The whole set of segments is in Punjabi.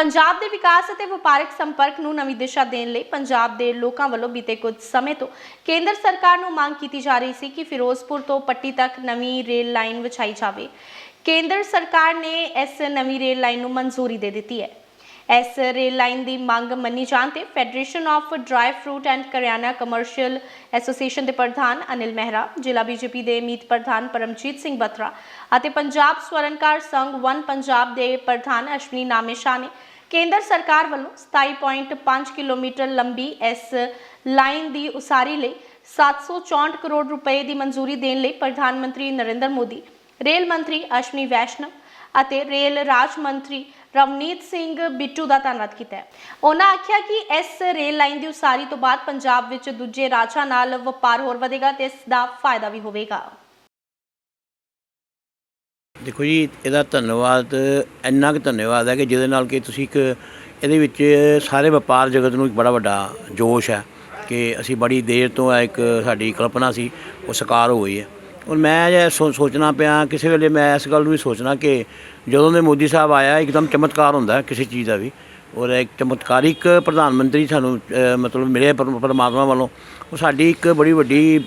ਪੰਜਾਬ ਦੇ ਵਿਕਾਸ ਅਤੇ ਵਪਾਰਕ ਸੰਪਰਕ ਨੂੰ ਨਵੀਂ ਦਿਸ਼ਾ ਦੇਣ ਲਈ ਪੰਜਾਬ ਦੇ ਲੋਕਾਂ ਵੱਲੋਂ ਬੀਤੇ ਕੁਝ ਸਮੇਂ ਤੋਂ ਕੇਂਦਰ ਸਰਕਾਰ ਨੂੰ ਮੰਗ ਕੀਤੀ ਜਾ ਰਹੀ ਸੀ ਕਿ ਫਿਰੋਜ਼ਪੁਰ ਤੋਂ ਪੱਟੀ ਤੱਕ ਨਵੀਂ ਰੇਲ ਲਾਈਨ ਵਿਛਾਈ ਜਾਵੇ। ਕੇਂਦਰ ਸਰਕਾਰ ਨੇ ਇਸ ਨਵੀਂ ਰੇਲ ਲਾਈਨ ਨੂੰ ਮਨਜ਼ੂਰੀ ਦੇ ਦਿੱਤੀ ਹੈ। ਇਸ ਰੇਲ ਲਾਈਨ ਦੀ ਮੰਗ ਮੰਨੀ ਜਾਣ ਤੇ federation of dry fruit and Kiryana commercial association ਦੇ ਪ੍ਰਧਾਨ ਅਨਿਲ ਮਹਿਰਾ, ਜ਼ਿਲ੍ਹਾ ਬੀਜੇਪੀ ਦੇ ਮੀਤ ਪ੍ਰਧਾਨ ਪਰਮਜੀਤ ਸਿੰਘ ਬਤਰਾ ਅਤੇ ਪੰਜਾਬ ਸਵਰਨਕਾਰ ਸੰਘ ਵਨ ਪੰਜਾਬ ਦੇ ਪ੍ਰਧਾਨ ਅਸ਼ਵਨੀ ਨਾਮੇਸ਼ਾਹ ਨੇ ਕੇਂਦਰ ਸਰਕਾਰ ਵੱਲੋਂ 27.5 ਕਿਲੋਮੀਟਰ ਲੰਬੀ ਇਸ ਲਾਈਨ ਦੀ ਉਸਾਰੀ ਲਈ 764 ਕਰੋੜ ਰੁਪਏ ਦੀ ਮਨਜ਼ੂਰੀ ਦੇਣ ਲਈ ਪ੍ਰਧਾਨ ਮੰਤਰੀ ਨਰਿੰਦਰ ਮੋਦੀ, ਰੇਲ ਮੰਤਰੀ ਅਸ਼ਵਨੀ ਵੈਸ਼ਨਵ ਅਤੇ ਰੇਲ ਰਾਜ ਮੰਤਰੀ ਰਵਨੀਤ ਸਿੰਘ ਬਿੱਟੂ ਦਾ ਧੰਨਵਾਦ ਕੀਤਾ ਹੈ। ਉਹਨਾਂ ਆਖਿਆ ਕਿ ਇਸ ਰੇਲ ਲਾਈਨ ਦੀ ਉਸਾਰੀ ਤੋਂ ਬਾਅਦ ਪੰਜਾਬ ਵਿੱਚ ਦੂਜੇ ਰਾਜਾਂ ਨਾਲ ਵਪਾਰ ਹੋਰ ਵਧੇਗਾ ਤੇ ਇਸ ਦਾ ਫਾਇਦਾ ਵੀ ਹੋਵੇਗਾ। ਦੇਖੋ ਜੀ, ਇਹਦਾ ਧੰਨਵਾਦ, ਇੰਨਾ ਕੁ ਧੰਨਵਾਦ ਹੈ ਕਿ ਜਿਹਦੇ ਨਾਲ ਕਿ ਤੁਸੀਂ ਇੱਕ ਇਹਦੇ ਵਿੱਚ ਸਾਰੇ ਵਪਾਰ ਜਗਤ ਨੂੰ ਇੱਕ ਬੜਾ ਵੱਡਾ ਜੋਸ਼ ਹੈ ਕਿ ਅਸੀਂ ਬੜੀ ਦੇਰ ਤੋਂ ਇਹ ਇੱਕ ਸਾਡੀ ਕਲਪਨਾ ਸੀ, ਉਹ ਸਾਕਾਰ ਹੋ ਗਈ ਹੈ। ਔਰ ਮੈਂ ਜੇ ਸੋ- ਸੋਚਣਾ ਪਿਆ, ਕਿਸੇ ਵੇਲੇ ਮੈਂ ਇਸ ਗੱਲ ਨੂੰ ਵੀ ਸੋਚਣਾ ਕਿ ਜਦੋਂ ਦੇ ਮੋਦੀ ਸਾਹਿਬ ਆਇਆ, ਇੱਕਦਮ ਚਮਤਕਾਰ ਹੁੰਦਾ ਕਿਸੇ ਚੀਜ਼ ਦਾ ਵੀ। ਔਰ ਇੱਕ ਚਮਤਕਾਰਿਕ ਪ੍ਰਧਾਨ ਮੰਤਰੀ ਸਾਨੂੰ ਮਤਲਬ ਮਿਲੇ ਪਰ- ਪਰਮਾਤਮਾ ਵੱਲੋਂ। ਉਹ ਸਾਡੀ ਇੱਕ ਬੜੀ ਵੱਡੀ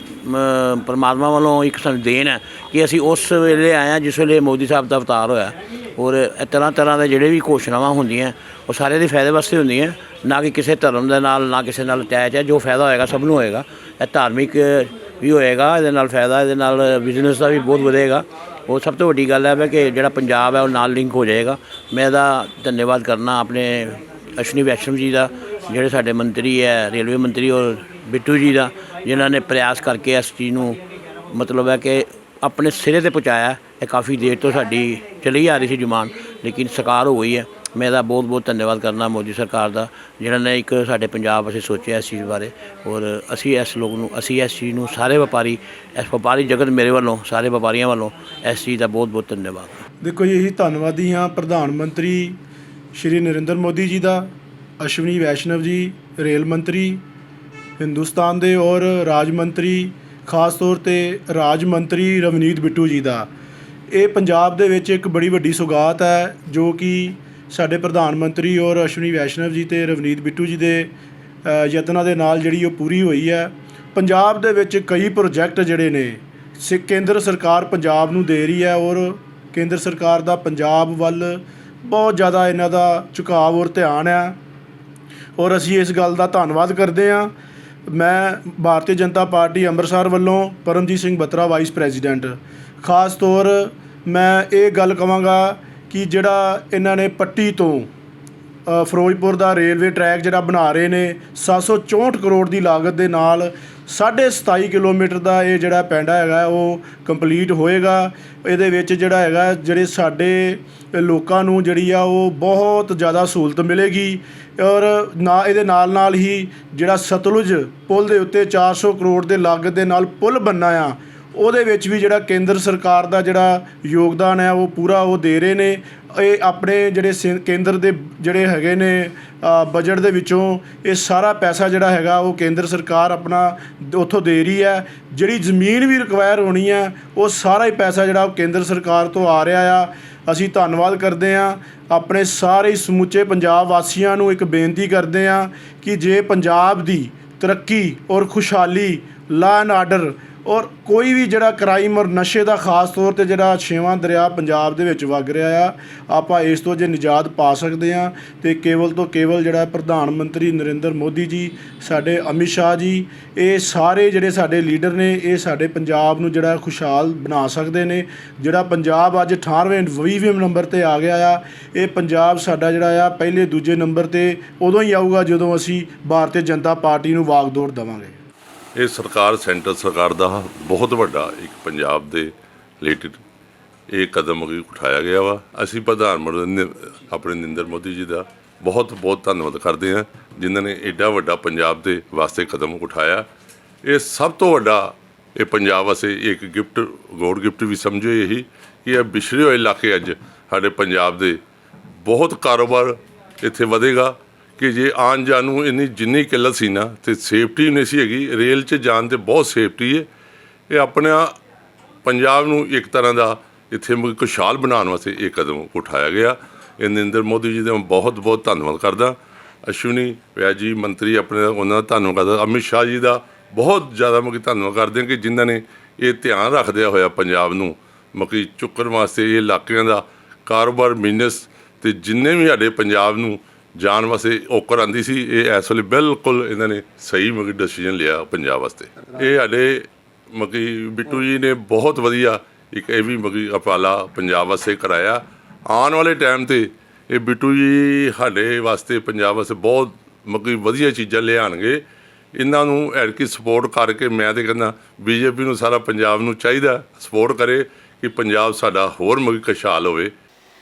ਪਰਮਾਤਮਾ ਵੱਲੋਂ ਇੱਕ ਸਾਨੂੰ ਦੇਣ ਹੈ ਕਿ ਅਸੀਂ ਉਸ ਵੇਲੇ ਆਏ ਹਾਂ ਜਿਸ ਵੇਲੇ ਮੋਦੀ ਸਾਹਿਬ ਦਾ ਅਵਤਾਰ ਹੋਇਆ। ਔਰ ਇਹ ਤਰ੍ਹਾਂ ਤਰ੍ਹਾਂ ਦੇ ਜਿਹੜੇ ਵੀ ਘੋਸ਼ਣਾਵਾਂ ਹੁੰਦੀਆਂ, ਉਹ ਸਾਰੇ ਦੇ ਫਾਇਦੇ ਵਾਸਤੇ ਹੁੰਦੀਆਂ। ਨਾ ਕਿ ਕਿਸੇ ਧਰਮ ਦੇ ਨਾਲ, ਨਾ ਕਿਸੇ ਨਾਲ ਅਟੈਚ ਹੈ, ਜੋ ਫਾਇਦਾ ਹੋਏਗਾ ਸਭ ਨੂੰ ਹੋਏਗਾ। ਇਹ ਧਾਰਮਿਕ ਵੀ ਹੋਏਗਾ, ਇਹਦੇ ਨਾਲ ਫਾਇਦਾ, ਇਹਦੇ ਨਾਲ ਬਿਜ਼ਨਸ ਦਾ ਵੀ ਬਹੁਤ ਵਧੇਗਾ। ਉਹ ਸਭ ਤੋਂ ਵੱਡੀ ਗੱਲ ਹੈ ਕਿ ਜਿਹੜਾ ਪੰਜਾਬ ਹੈ ਉਹ ਨਾਲ ਲਿੰਕ ਹੋ ਜਾਏਗਾ। ਮੈਂ ਇਹਦਾ ਧੰਨਵਾਦ ਕਰਨਾ ਆਪਣੇ ਅਸ਼ਵਨੀ ਵੈਸ਼ਨਵ ਜੀ ਦਾ, ਜਿਹੜੇ ਸਾਡੇ ਮੰਤਰੀ ਹੈ, ਰੇਲਵੇ ਮੰਤਰੀ ਔਰ ਬਿੱਟੂ ਜੀ ਦਾ, ਜਿਨ੍ਹਾਂ ਨੇ ਪ੍ਰਯਾਸ ਕਰਕੇ ਇਸ ਚੀਜ਼ ਨੂੰ ਮਤਲਬ ਹੈ ਕਿ ਆਪਣੇ ਸਿਰੇ ਤੇ ਪਹੁੰਚਾਇਆ ਇਹ ਕਾਫੀ ਦੇਰ ਤੋਂ ਸਾਡੀ ਚਲੀ ਆ ਰਹੀ ਸੀ ਜ਼ੁਬਾਨ ਲੇਕਿਨ ਸਾਕਾਰ ਹੋ ਗਈ ਹੈ। ਮੈਂ ਇਹਦਾ ਬਹੁਤ ਬਹੁਤ ਧੰਨਵਾਦ ਕਰਨਾ ਮੋਦੀ ਸਰਕਾਰ ਦਾ ਜਿਹਨਾਂ ਨੇ ਇੱਕ ਸਾਡੇ ਪੰਜਾਬ ਅਸੀਂ ਸੋਚਿਆ ਇਸ ਚੀਜ਼ ਬਾਰੇ। ਔਰ ਅਸੀਂ ਇਸ ਲੋਕ ਨੂੰ, ਅਸੀਂ ਇਸ ਚੀਜ਼ ਨੂੰ ਸਾਰੇ ਵਪਾਰੀ, ਇਸ ਵਪਾਰੀ ਜਗਤ ਮੇਰੇ ਵੱਲੋਂ, ਸਾਰੇ ਵਪਾਰੀਆਂ ਵੱਲੋਂ ਇਸ ਚੀਜ਼ ਦਾ ਬਹੁਤ ਬਹੁਤ ਧੰਨਵਾਦ। ਦੇਖੋ ਜੀ ਅਸੀਂ ਧੰਨਵਾਦੀ ਹਾਂ ਪ੍ਰਧਾਨ ਮੰਤਰੀ ਸ਼੍ਰੀ ਨਰਿੰਦਰ ਮੋਦੀ ਜੀ ਦਾ, ਅਸ਼ਵਨੀ ਵੈਸ਼ਨਵ ਜੀ, ਰੇਲ ਮੰਤਰੀ ਹਿੰਦੁਸਤਾਨ ਦੇ ਔਰ ਰਾਜ ਮੰਤਰੀ, ਖਾਸ ਤੌਰ ਤੇ ਰਾਜ ਮੰਤਰੀ ਰਵਨੀਤ ਬਿੱਟੂ ਜੀ ਦਾ। ਇਹ ਪੰਜਾਬ ਦੇ ਵਿੱਚ ਇੱਕ ਬੜੀ ਵੱਡੀ ਸੁਗਾਤ ਹੈ, ਜੋ ਕਿ ਸਾਡੇ ਪ੍ਰਧਾਨ ਮੰਤਰੀ ਔਰ ਅਸ਼ਵਨੀ ਵੈਸ਼ਨਵ ਜੀ ਤੇ ਰਵਨੀਤ ਬਿੱਟੂ ਜੀ ਦੇ ਯਤਨਾਂ ਦੇ ਨਾਲ ਜਿਹੜੀ ਉਹ ਪੂਰੀ ਹੋਈ ਹੈ। ਪੰਜਾਬ ਦੇ ਵਿੱਚ ਕਈ ਪ੍ਰੋਜੈਕਟ ਜਿਹੜੇ ਨੇ, ਸਿ, ਕੇਂਦਰ ਸਰਕਾਰ ਪੰਜਾਬ ਨੂੰ ਦੇ ਰਹੀ ਹੈ ਔਰ ਕੇਂਦਰ ਸਰਕਾਰ ਦਾ ਪੰਜਾਬ ਵੱਲ ਬਹੁਤ ਜ਼ਿਆਦਾ ਇਹਨਾਂ ਦਾ ਝੁਕਾਅ ਔਰ ਧਿਆਨ ਹੈ। ਔਰ ਅਸੀਂ ਇਸ ਗੱਲ ਦਾ ਧੰਨਵਾਦ ਕਰਦੇ ਹਾਂ। ਮੈਂ ਭਾਰਤੀ ਜਨਤਾ ਪਾਰਟੀ ਅੰਮ੍ਰਿਤਸਰ ਵੱਲੋਂ ਪਰਮਜੀਤ ਸਿੰਘ ਬਤਰਾ ਵਾਈਸ ਪ੍ਰੈਜ਼ੀਡੈਂਟ ਖਾਸ ਤੌਰ ਮੈਂ ਇਹ ਗੱਲ ਕਵਾਂਗਾ ਕਿ ਜਿਹੜਾ ਇਹਨਾਂ ਨੇ ਪੱਟੀ ਤੋਂ ਫਿਰੋਜ਼ਪੁਰ ਦਾ ਰੇਲਵੇ ਟਰੈਕ ਜਿਹੜਾ ਬਣਾ ਰਹੇ ਨੇ 764 ਕਰੋੜ ਦੀ ਲਾਗਤ ਦੇ ਨਾਲ 27.5 ਕਿਲੋਮੀਟਰ ਦਾ ਇਹ ਜਿਹੜਾ ਪੈਂਡਾ ਹੈਗਾ, ਉਹ ਕੰਪਲੀਟ ਹੋਏਗਾ। ਇਹਦੇ ਵਿੱਚ ਜਿਹੜਾ ਹੈਗਾ, ਜਿਹੜੇ ਸਾਡੇ ਲੋਕਾਂ ਨੂੰ ਜਿਹੜੀ ਆ, ਉਹ ਬਹੁਤ ਜ਼ਿਆਦਾ ਸਹੂਲਤ ਮਿਲੇਗੀ। ਔਰ ਨਾ, ਇਹਦੇ ਨਾਲ ਨਾਲ ਹੀ ਜਿਹੜਾ ਸਤਲੁਜ ਪੁਲ ਦੇ ਉੱਤੇ 400 ਕਰੋੜ ਦੇ ਲਾਗਤ ਦੇ ਨਾਲ ਪੁਲ ਬੰਨਾ ਆ ਉਹਦੇ ਵਿੱਚ ਵੀ ਜਿਹੜਾ ਕੇਂਦਰ ਸਰਕਾਰ ਦਾ ਜਿਹੜਾ ਯੋਗਦਾਨ ਹੈ, ਉਹ ਪੂਰਾ ਉਹ ਦੇ ਰਹੇ ਨੇ। ਇਹ ਆਪਣੇ ਜਿਹੜੇ ਸੈਂ- ਕੇਂਦਰ ਦੇ ਜਿਹੜੇ ਹੈਗੇ ਨੇ ਬਜਟ ਦੇ ਵਿੱਚੋਂ ਇਹ ਸਾਰਾ ਪੈਸਾ ਜਿਹੜਾ ਹੈਗਾ, ਉਹ ਕੇਂਦਰ ਸਰਕਾਰ ਆਪਣਾ ਉੱਥੋਂ ਦੇ ਰਹੀ ਹੈ। ਜਿਹੜੀ ਜ਼ਮੀਨ ਵੀ ਰਿਕਵਾਇਰ ਹੋਣੀ ਹੈ, ਉਹ ਸਾਰਾ ਹੀ ਪੈਸਾ ਜਿਹੜਾ ਉਹ ਕੇਂਦਰ ਸਰਕਾਰ ਤੋਂ ਆ ਰਿਹਾ ਆ। ਅਸੀਂ ਧੰਨਵਾਦ ਕਰਦੇ ਹਾਂ। ਆਪਣੇ ਸਾਰੇ ਸਮੁੱਚੇ ਪੰਜਾਬ ਵਾਸੀਆਂ ਨੂੰ ਇੱਕ ਬੇਨਤੀ ਕਰਦੇ ਹਾਂ ਕਿ ਜੇ ਪੰਜਾਬ ਦੀ ਤਰੱਕੀ ਔਰ ਖੁਸ਼ਹਾਲੀ ਲਾ ਐਂਡ ਆਰਡਰ ਔਰ ਕੋਈ ਵੀ ਜਿਹੜਾ ਕ੍ਰਾਈਮ ਔਰ ਨਸ਼ੇ ਦਾ ਖਾਸ ਤੌਰ ਤੇ ਜਿਹੜਾ ਛੇਵਾਂ ਦਰਿਆ ਪੰਜਾਬ ਦੇ ਵਿੱਚ ਵਗ ਰਿਹਾ ਆ, ਆਪਾਂ ਇਸ ਤੋਂ ਜੇ ਨਿਜਾਤ ਪਾ ਸਕਦੇ ਆ ਤੇ ਕੇਵਲ ਤੋਂ ਕੇਵਲ ਜਿਹੜਾ ਪ੍ਰਧਾਨ ਮੰਤਰੀ ਨਰਿੰਦਰ ਮੋਦੀ ਜੀ, ਸਾਡੇ ਅਮਿਤ ਸ਼ਾਹ ਜੀ, ਇਹ ਸਾਰੇ ਜਿਹੜੇ ਸਾਡੇ ਲੀਡਰ ਨੇ, ਇਹ ਸਾਡੇ ਪੰਜਾਬ ਨੂੰ ਜਿਹੜਾ ਖੁਸ਼ਹਾਲ ਬਣਾ ਸਕਦੇ ਨੇ। ਜਿਹੜਾ ਪੰਜਾਬ ਅੱਜ 18ਵੇਂ 20ਵੇਂ ਨੰਬਰ ਤੇ ਆ ਗਿਆ ਆ, ਇਹ ਪੰਜਾਬ ਸਾਡਾ ਜਿਹੜਾ ਆ, ਪਹਿਲੇ ਦੂਜੇ ਨੰਬਰ ਤੇ ਉਦੋਂ ਹੀ ਆਊਗਾ ਜਦੋਂ ਅਸੀਂ ਭਾਰਤੀ ਜਨਤਾ ਪਾਰਟੀ ਨੂੰ ਵਾਗਦੌੜ ਦੇਵਾਂਗੇ। ਇਹ ਸਰਕਾਰ, ਸੈਂਟਰ ਸਰਕਾਰ ਦਾ ਬਹੁਤ ਵੱਡਾ ਇੱਕ ਪੰਜਾਬ ਦੇ ਰਿਲੇਟਡ ਇਹ ਕਦਮ ਉਠਾਇਆ ਗਿਆ ਵਾ। ਅਸੀਂ ਪ੍ਰਧਾਨ ਮੰਤਰੀ ਆਪਣੇ ਨਰਿੰਦਰ ਮੋਦੀ ਜੀ ਦਾ ਬਹੁਤ ਬਹੁਤ ਧੰਨਵਾਦ ਕਰਦੇ ਹਾਂ, ਜਿਨ੍ਹਾਂ ਨੇ ਐਡਾ ਵੱਡਾ ਪੰਜਾਬ ਦੇ ਵਾਸਤੇ ਕਦਮ ਉਠਾਇਆ। ਇਹ ਸਭ ਤੋਂ ਵੱਡਾ ਇਹ ਪੰਜਾਬ ਵਾਸਤੇ ਇੱਕ ਗਿਫਟ ਗੋਡ ਗਿਫਟ ਵੀ ਸਮਝੋ ਇਹੀ ਕਿ ਇਹ ਵਿਛੜੇ ਹੋਏ ਇਲਾਕੇ ਅੱਜ ਸਾਡੇ ਪੰਜਾਬ ਦੇ ਬਹੁਤ ਕਾਰੋਬਾਰ ਇੱਥੇ ਵਧੇਗਾ। ਕਿ ਜੇ ਆਉਣ ਜਾਣ ਨੂੰ ਇੰਨੀ ਜਿੰਨੀ ਕਿੱਲਤ ਸੀ ਨਾ, ਤੇ ਸੇਫਟੀ ਨਹੀਂ ਸੀ ਹੈਗੀ। ਰੇਲ 'ਚ ਜਾਣ ਤੇ ਬਹੁਤ ਸੇਫਟੀ ਹੈ ਇਹ ਆਪਣਾ ਪੰਜਾਬ ਨੂੰ ਇੱਕ ਤਰ੍ਹਾਂ ਦਾ ਇੱਥੇ ਮ- ਖੁਸ਼ਹਾਲ ਬਣਾਉਣ ਵਾਸਤੇ ਇਹ ਕਦਮ ਉਠਾਇਆ ਗਿਆ। ਇਹ ਨਰਿੰਦਰ ਮੋਦੀ ਜੀ ਦਾ ਮੈਂ ਬਹੁਤ ਬਹੁਤ ਧੰਨਵਾਦ ਕਰਦਾ। ਅਸ਼ਵਨੀ ਵੈਦ ਜੀ ਮੰਤਰੀ ਆਪਣੇ ਉਹਨਾਂ ਦਾ ਧੰਨਵਾਦ ਕਰਦਾ। ਅਮਿਤ ਸ਼ਾਹ ਜੀ ਦਾ ਬਹੁਤ ਜ਼ਿਆਦਾ ਮੈਂ ਧੰਨਵਾਦ ਕਰਦੇ ਹਾਂ ਕਿ ਜਿਨ੍ਹਾਂ ਨੇ ਇਹ ਧਿਆਨ ਰੱਖਦਿਆਂ ਹੋਇਆ ਪੰਜਾਬ ਨੂੰ ਮਕੀ ਚੁੱਕਣ ਵਾਸਤੇ ਇਹ ਇਲਾਕਿਆਂ ਦਾ ਕਾਰੋਬਾਰ ਬਿਜ਼ਨਸ ਤੇ ਜਿੰਨੇ ਵੀ ਸਾਡੇ ਪੰਜਾਬ ਨੂੰ ਜਾਣ ਵਾਸਤੇ ਔਕਰ ਆਂਦੀ ਸੀ, ਇਹ ਇਸ ਵੇਲੇ ਬਿਲਕੁਲ ਇਹਨਾਂ ਨੇ ਸਹੀ ਮਗੀ ਡਿਸੀਜਨ ਲਿਆ ਪੰਜਾਬ ਵਾਸਤੇ। ਇਹ ਸਾਡੇ ਮਗੀ ਬਿੱਟੂ ਜੀ ਨੇ ਬਹੁਤ ਵਧੀਆ ਇੱਕ ਇਹ ਵੀ ਮਗੀ ਉਪਰਾਲਾ ਪੰਜਾਬ ਵਾਸਤੇ ਕਰਾਇਆ। ਆਉਣ ਵਾਲੇ ਟਾਈਮ ਤੇ ਇਹ ਬਿੱਟੂ ਜੀ ਸਾਡੇ ਵਾਸਤੇ ਪੰਜਾਬ ਵਾਸਤੇ ਬਹੁਤ ਮਗੀ ਵਧੀਆ ਚੀਜ਼ਾਂ ਲਿਆਣਗੇ ਇਹਨਾਂ ਨੂੰ ਐਡਕੀ ਸਪੋਰਟ ਕਰਕੇ ਮੈਂ ਤੇ ਕਹਿੰਦਾ ਬੀਜੇਪੀ ਨੂੰ ਸਾਰਾ ਪੰਜਾਬ ਨੂੰ ਚਾਹੀਦਾ ਸਪੋਰਟ ਕਰੇ ਕਿ ਪੰਜਾਬ ਸਾਡਾ ਹੋਰ ਮਗੀ ਖੁਸ਼ਹਾਲ ਹੋਵੇ।